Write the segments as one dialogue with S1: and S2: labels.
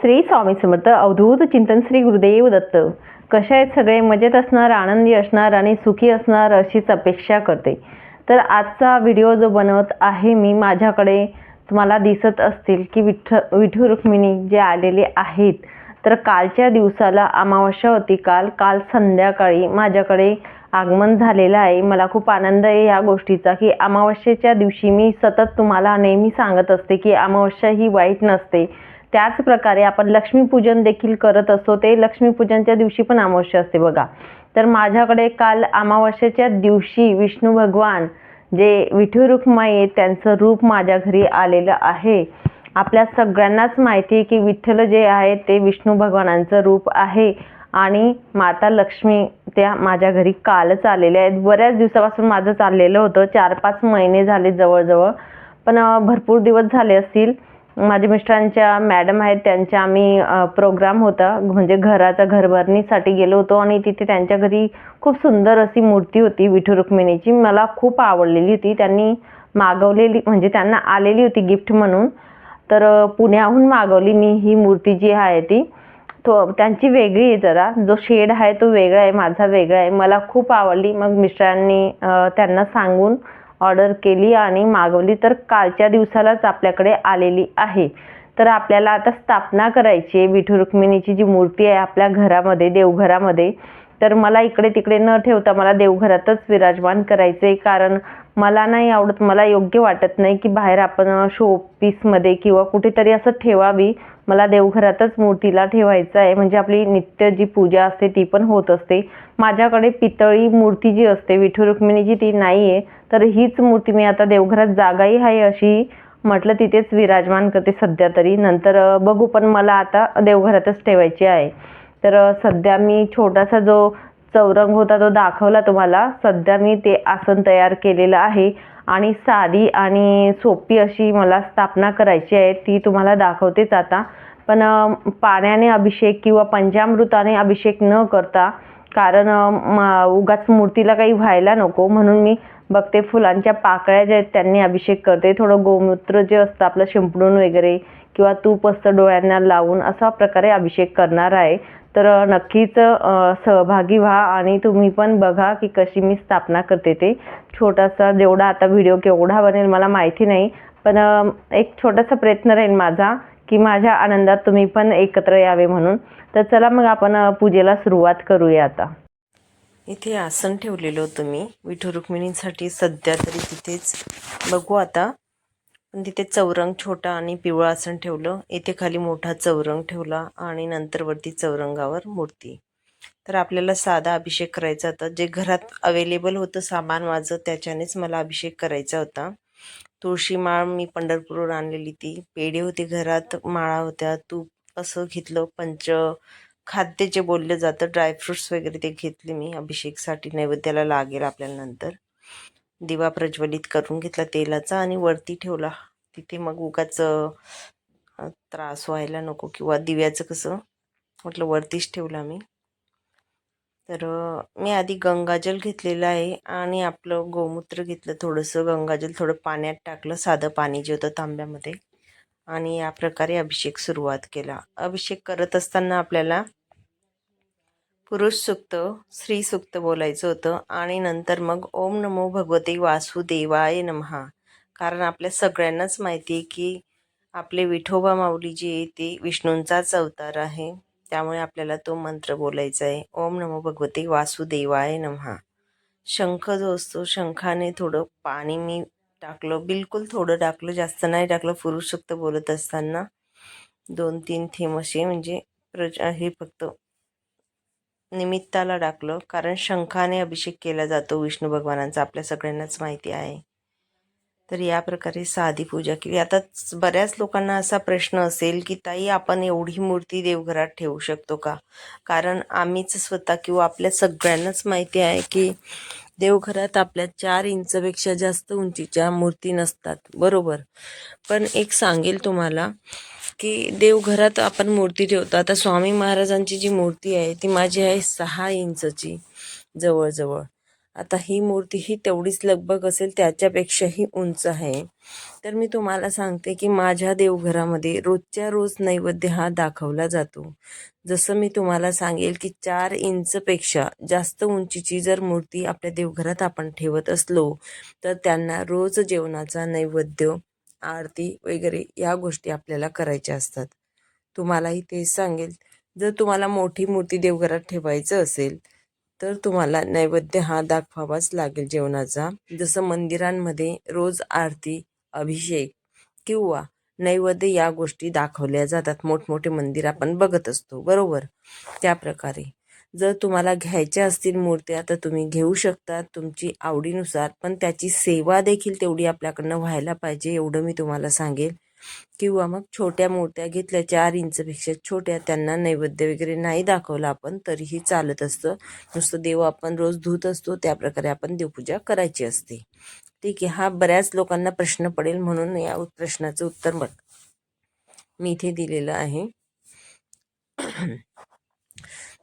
S1: श्री स्वामी समर्थ अवधूत चिंतन श्री गुरुदेव दत्त. कशा आहेत सगळे? मजेत असणार आनंदी असणार आणि सुखी असणार अशीच अपेक्षा करते. तर आजचा व्हिडिओ जो बनवत आहे मी माझ्याकडे तुम्हाला दिसत असतील की विठ्ठ विठू रुक्मिणी जे आलेले आहेत. तर कालच्या दिवसाला अमावस्या होती. काल काल संध्याकाळी माझ्याकडे आगमन झालेलं आहे. मला खूप आनंद आहे या गोष्टीचा की अमावस्येच्या दिवशी मी सतत तुम्हाला नेहमी सांगत असते की अमावस्या ही वाईट नसते. त्याच प्रकारे आपण लक्ष्मीपूजन देखील करत असतो. ते लक्ष्मीपूजनच्या दिवशी पण अमावस्या असते बघा. तर माझ्याकडे काल अमावस्येच्या दिवशी विष्णू भगवान जे विठू रुक्माई आहेत, त्यांचं रूप माझ्या घरी आलेलं आहे. आपल्या सगळ्यांनाच माहिती आहे की विठ्ठल जे आहे ते विष्णू भगवानांचं रूप आहे. आणि माता लक्ष्मी त्या माझ्या घरी कालच आलेल्या आहेत. बऱ्याच दिवसापासून माझं चाललेलं होतं. चार पाच महिने झाले जवळजवळ. पण भरपूर दिवस झाले असतील. माझ्या मिस्टरांच्या मॅडम आहेत त्यांच्या आम्ही प्रोग्राम होता. म्हणजे घराचा घरभरणीसाठी गेलो होतो आणि तिथे त्यांच्या घरी खूप सुंदर अशी मूर्ती होती विठू रुक्मिणीची. मला खूप आवडलेली होती. त्यांनी मागवलेली म्हणजे त्यांना आलेली होती गिफ्ट म्हणून. तर पुण्याहून मागवली मी ही मूर्ती जी आहे ती. तो त्यांची वेगळी आहे जरा. जो शेड आहे तो वेगळा आहे माझा वेगळा आहे. मला खूप आवडली. मग मिस्टरांनी त्यांना सांगून ऑर्डर केली आणि मागवली तर कालच्या दिवसालाच आपल्याकडे आलेली आहे. तर आपल्याला आता स्थापना करायची आहे. विठू रुक्मिणीची जी मूर्ती आहे आपल्या घरामध्ये देवघरामध्ये तर मला इकडे तिकडे न ठेवता मला देवघरातच विराजमान करायचं आहे कारण मला नाही आवडत मला योग्य वाटत नाही की बाहेर आपण शोपीसमध्ये किंवा कुठेतरी असं ठेवावी. मला देवघरातच मूर्तीला ठेवायचं आहे. म्हणजे आपली नित्य जी पूजा असते ती पण होत असते. माझ्याकडे पितळी मूर्ती जी असते विठू रुक्मिणीची ती नाही आहे तर हीच मूर्ती मी आता देवघरात जागाही आहे अशी म्हटलं तिथेच विराजमान करते सध्या तरी. नंतर बघू पण मला आता देवघरातच ठेवायची आहे. तर सध्या मी छोटासा जो चौरंग होता तो दाखवला तुम्हाला. सध्या मी ते आसन तयार केलेलं आहे आणि साधी आणि सोपी अशी मला स्थापना करायची आहे ती तुम्हाला दाखवतेच आता. पण पाण्याने अभिषेक किंवा पंचामृताने अभिषेक न करता कारण म- उगाच मूर्तीला काही व्हायला नको म्हणून मी बघते फुलांच्या पाकळ्या ज्या आहेत त्यांनी अभिषेक करते. थोडं गोमूत्र जे असतं आपलं शिंपडून वगैरे किंवा तूप असतं डोळ्यांना लावून अशा प्रकारे अभिषेक करणार आहे. तर नक्कीच सहभागी व्हा आणि तुम्ही पण बघा की कशी मी स्थापना करते ते. छोटासा जेवढा आता व्हिडिओ केवढा बनेल मला माहिती नाही पण एक छोटासा प्रयत्न राहील माझा की माझ्या आनंदात तुम्ही पण एकत्र यावे म्हणून. तर चला मग आपण पूजेला सुरुवात करूया आता. इथे आसन ठेवलेलं होतं मी विठू रुक्मिणींसाठी सध्या तरी तिथेच. बघू आता. पण तिथे चौरंग छोटा आणि पिवळं आसन ठेवलं. इथे खाली मोठा चौरंग ठेवला आणि नंतर वरती चौरंगावर मूर्ती. तर आपल्याला साधा अभिषेक करायचा होता. जे घरात अवेलेबल होतं सामान माझं त्याच्यानेच मला अभिषेक करायचा होता. तुळशी माळ मी पंढरपूरवर आणलेली ती. पेढे होते घरात माळा होत्या तूप असं घेतलं पंच खाद्य जे बोललं जातं ड्रायफ्रुट्स वगैरे ते घेतले मी अभिषेकसाठी. नैवेद्याला लागेल आपल्याला नंतर. दिवा प्रज्वलित करून घेतला तेलाचा आणि वरती ठेवला. तिथे मग उगाच त्रास व्हायला नको किंवा दिव्याचं कसं म्हटलं वरतीच ठेवला मी तर मी आधी गंगाजल घेतलेलं आहे आणि आपलं गोमूत्र घेतलं थोडंसं. गंगाजल थोडं पाण्यात टाकलं साधं पाणी जे होतं तांब्यामध्ये. आणि या प्रकारे अभिषेक सुरुवात केला. अभिषेक करत असताना आपल्याला पुरुष सुक्त स्त्री सुक्त बोलायचं होतं. आणि नंतर मग ओम नमो भगवते वासुदेवाय नमहा. कारण आपल्या सगळ्यांनाच माहिती आहे की आपले विठोबा माऊली जे आहे ते विष्णूंचाच अवतार आहे. त्यामुळे आपल्याला तो मंत्र बोलायचा आहे. ओम नमो भगवते वासुदेवाय नमहा. शंख जो असतो शंखाने थोडं पाणी मी टाकलं. बिलकुल थोडं टाकलं जास्त नाही टाकलं. पुरुष सुक्त बोलत असताना दोन तीन थेंब असे म्हणजे प्रज हे फक्त निमित्ताला टाकलं कारण शंखाने अभिषेक केला जातो विष्णू भगवानांचा. आपल्या सगळ्यांनाच माहिती आहे. तर या प्रकारे साधी पूजा केली. आता बऱ्याच लोकांना असा प्रश्न असेल की ताई आपण एवढी मूर्ती देवघरात ठेवू शकतो का? कारण आम्हीच स्वतः किंवा आपल्या सगळ्यांनाच माहिती आहे की देवघरात आपल्या चार इंचपेक्षा जास्त उंचीच्या मूर्ती नसतात. बरोबर? पण एक सांगेल तुम्हाला की देवघरात आपण मूर्ती ठेवतो. आता स्वामी महाराजांची जी मूर्ती आहे ती माझी आहे सहा इंचची जवळजवळ.
S2: आता ही मूर्ती ही तेवढीच लगबग असेल त्याच्यापेक्षाही उंच आहे. तर मी तुम्हाला सांगते की माझ्या देवघरामध्ये रोजच्या रोज नैवेद्य हा दाखवला जातो. जसं मी तुम्हाला सांगेल की चार इंचपेक्षा जास्त उंचीची जर मूर्ती आपल्या देवघरात आपण ठेवत असलो तर त्यांना रोज जेवणाचा नैवेद्य आरती वगैरे या गोष्टी आपल्याला करायच्या असतात. तुम्हालाही तेच सांगेल. जर तुम्हाला मोठी मूर्ती देवघरात ठेवायचं असेल तर तुम्हाला नैवेद्य हा दाखवावाच लागेल जेवणाचा. जसं मंदिरांमध्ये रोज आरती अभिषेक किंवा नैवेद्य या गोष्टी दाखवल्या जातात. मोठमोठे मंदिर आपण बघत असतो. बरोबर? त्या प्रकारे. जर तुम्हाला घ्यायच्या असतील मूर्त्या तर तुम्ही घेऊ शकता. तुमची आवडीनुसार. पण त्याची सेवा देखील तेवढी आपल्याकडनं व्हायला पाहिजे एवढं मी तुम्हाला सांगेल. किंवा मग छोट्या मूर्त्या घेतल्या चार इंचपेक्षा छोट्या त्यांना नैवेद्य वगैरे नाही दाखवलं आपण तरीही चालत असतं. नुसतं देव आपण रोज धुत असतो त्या प्रकारे आपण देवपूजा करायची असते. ठीक आहे हा बऱ्याच लोकांना प्रश्न पडेल म्हणून या प्रश्नाचं उत्तर बघ. मी इथे दिलेलं आहे.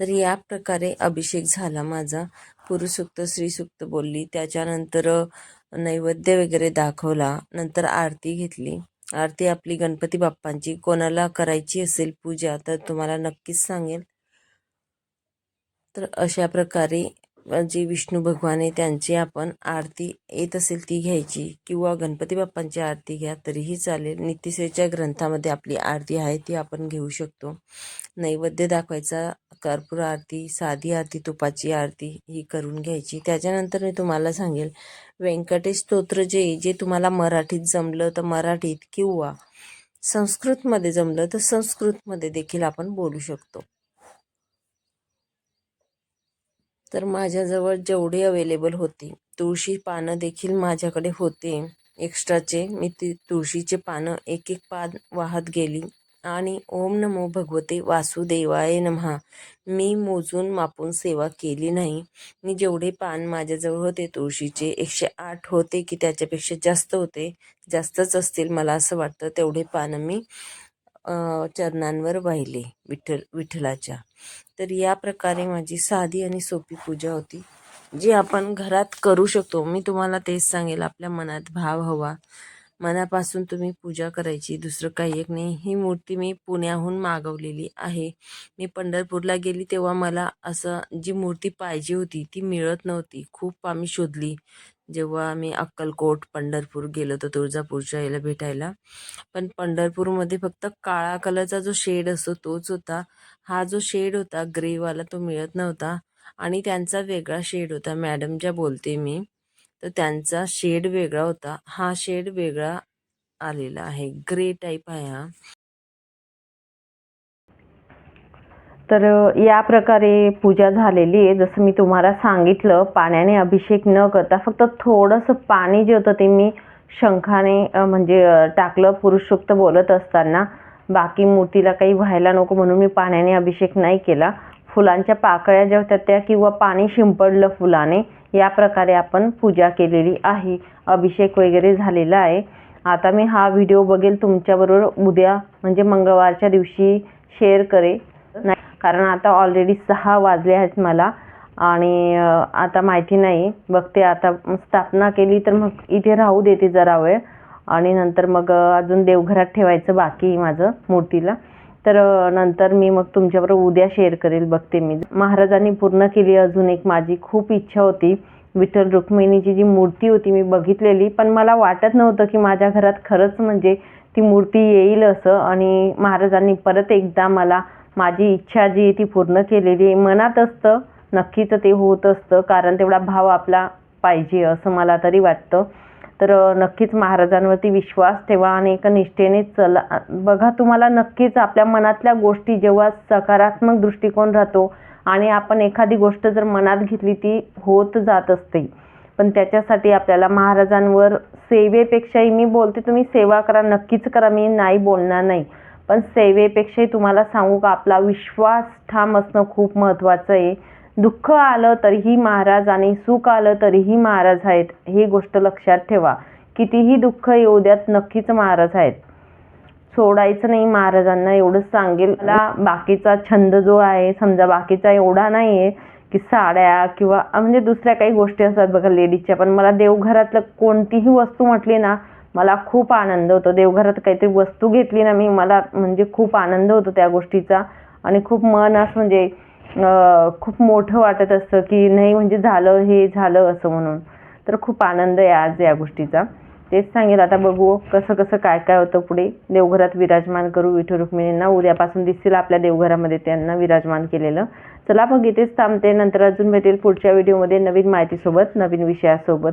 S2: तर या प्रकारे अभिषेक झाला माझा. पुरुषुक्त श्रीसुक्त बोलली. त्याच्यानंतर नैवेद्य वगैरे दाखवला. नंतर आरती घेतली. आरती आपली गणपती बाप्पांची. कोणाला करायची असेल पूजा तर तुम्हाला नक्कीच सांगेल. तर अशा प्रकारे जे विष्णू भगवान आहे त्यांची आपण आरती येत असेल ती घ्यायची किंवा गणपती बाप्पांची आरती घ्या तरीही चालेल. नित्यसेच्या ग्रंथामध्ये आपली आरती आहे ती आपण घेऊ शकतो. नैवेद्य दाखवायचा कर्पूर आरती साधी आरती तुपाची आरती ही करून घ्यायची. त्याच्यानंतर मी तुम्हाला सांगेल व्यंकटेश स्तोत्र जे जे तुम्हाला मराठीत जमलं तर मराठीत किंवा संस्कृतमध्ये जमलं तर संस्कृतमध्ये देखील आपण बोलू शकतो. तर माझ्याजवळ जेवढे अवेलेबल होते तुळशी पानं देखील माझ्याकडे होते. एक्स्ट्राचे मी ती तुळशीचे पानं एक एक पान वाहत गेली. आणि ओम नमो भगवते वासुदेवाय नमहा. मी मोजून मापून सेवा केली नाही. मी जेवढे पान माझ्याजवळ होते तुळशीचे एकशे आठ होते की त्याच्यापेक्षा जास्त होते जास्तच असतील मला असं वाटतं तेवढे पानं मी चरणांवर वाहिले विठ्ठल विठ्ठलाच्या. तर या प्रकारे माझी साधी आणि सोपी पूजा होती जी आपण घरात करू शकतो. मी तुम्हाला तेच सांगेल आपल्या मनात भाव हवा. मनापासून तुम्ही पूजा करायची. दुसरं काही एक नाही. ही मूर्ती मी पुण्याहून मागवलेली आहे. मी पंढरपूरला गेली तेव्हा मला असं जी मूर्ती पाहिजे होती ती मिळत नव्हती. खूप आम्ही शोधली. जेव्हा आम्ही अक्कलकोट पंढरपूर गेलो होतो तुळजापूरच्या याला भेटायला. पण पंढरपूरमध्ये फक्त काळा कलरचा जो शेड असतो तोच होता. हा जो शेड होता ग्रेवाला तो मिळत नव्हता. आणि त्यांचा वेगळा शेड होता. मॅडम ज्या बोलते मी तर त्यांचा शेड वेगळा होता. हा शेड वेगळा आलेला आहे. ग्रे टाईप आहे हा.
S1: तर या प्रकारे पूजा झालेली आहे. जसं मी तुम्हाला सांगितलं पाण्याने अभिषेक न करता फक्त थोडंसं पाणी जे होतं ते मी शंखाने म्हणजे टाकलं. पुरुषोक्त बोलत असताना बाकी मूर्तीला काही व्हायला नको म्हणून मी पाण्याने अभिषेक नाही केला. फुलांच्या पाकळ्या ज्या होत्या त्या किंवा पाणी शिंपडलं फुलाने या प्रकारे आपण पूजा केलेली आहे. अभिषेक वगैरे झालेला आहे. आता मी हा व्हिडिओ बघेल तुमच्याबरोबर उद्या म्हणजे मंगळवारच्या दिवशी शेअर करे कारण आता ऑलरेडी सहा वाजले आहेत मला. आणि आता माहिती नाही. बघते आता. स्थापना केली तर मग इथे राहू देते जरा वेळ. आणि नंतर मग अजून देवघरात ठेवायचं बाकी माझं मूर्तीला. तर नंतर मी मग तुमच्याबरोबर उद्या शेअर करेल. बघते मी. महाराजांनी पूर्ण केली अजून एक माझी. खूप इच्छा होती. विठ्ठल रुक्मिणीची जी मूर्ती होती मी बघितलेली. पण मला वाटत नव्हतं की माझ्या घरात खरंच म्हणजे ती मूर्ती येईल असं. आणि महाराजांनी परत एकदा मला माझी इच्छा जी आहे ती पूर्ण केलेली आहे. मनात असतं नक्कीच ते होत असतं कारण तेवढा भाव आपला पाहिजे असं मला तरी वाटतं. तर नक्कीच महाराजांवरती विश्वास ठेवा आणि एका निष्ठेने चला. बघा तुम्हाला नक्कीच आपल्या मनातल्या गोष्टी जेव्हा सकारात्मक दृष्टिकोन राहतो आणि आपण एखादी गोष्ट जर मनात घेतली ती होत जात असते. पण त्याच्यासाठी आपल्याला महाराजांवर सेवेपेक्षाही मी बोलते तुम्ही सेवा करा नक्कीच करा. मी नाही बोलणार नाही. पण सेवेपेक्षाही तुम्हाला सांगू का आपला विश्वास ठाम असणं खूप महत्त्वाचं आहे. दुःख आलं तरीही महाराज आणि सुख आलं तरीही महाराज आहेत ही गोष्ट लक्षात ठेवा. कितीही दुःख येऊ द्यात नक्कीच महाराज आहेत. सोडायचं नाही महाराजांना एवढंच सांगेल. मला बाकीचा छंद जो आहे समजा बाकीचा एवढा नाही आहे की साड्या किंवा म्हणजे दुसऱ्या काही गोष्टी असतात बघा लेडीजच्या पण मला देवघरातलं कोणतीही वस्तू म्हटली ना मला खूप आनंद होतो. देवघरात काहीतरी वस्तू घेतली ना मी मला म्हणजे खूप आनंद होतो त्या गोष्टीचा. आणि खूप मन असं म्हणजे खूप मोठं वाटत असतं की नाही म्हणजे झालं हे झालं असं म्हणून. तर खूप आनंद आहे आज या गोष्टीचा. तेच सांगेल आता बघू कसं कसं काय काय होतं पुढे. देवघरात विराजमान करू विठू रुक्मिणींना. उद्यापासून दिसतील आपल्या देवघरामध्ये त्यांना विराजमान केलेलं. चला मग इथेच थांबते. नंतर अजून भेटेल पुढच्या व्हिडिओमध्ये नवीन माहितीसोबत नवीन विषयासोबत.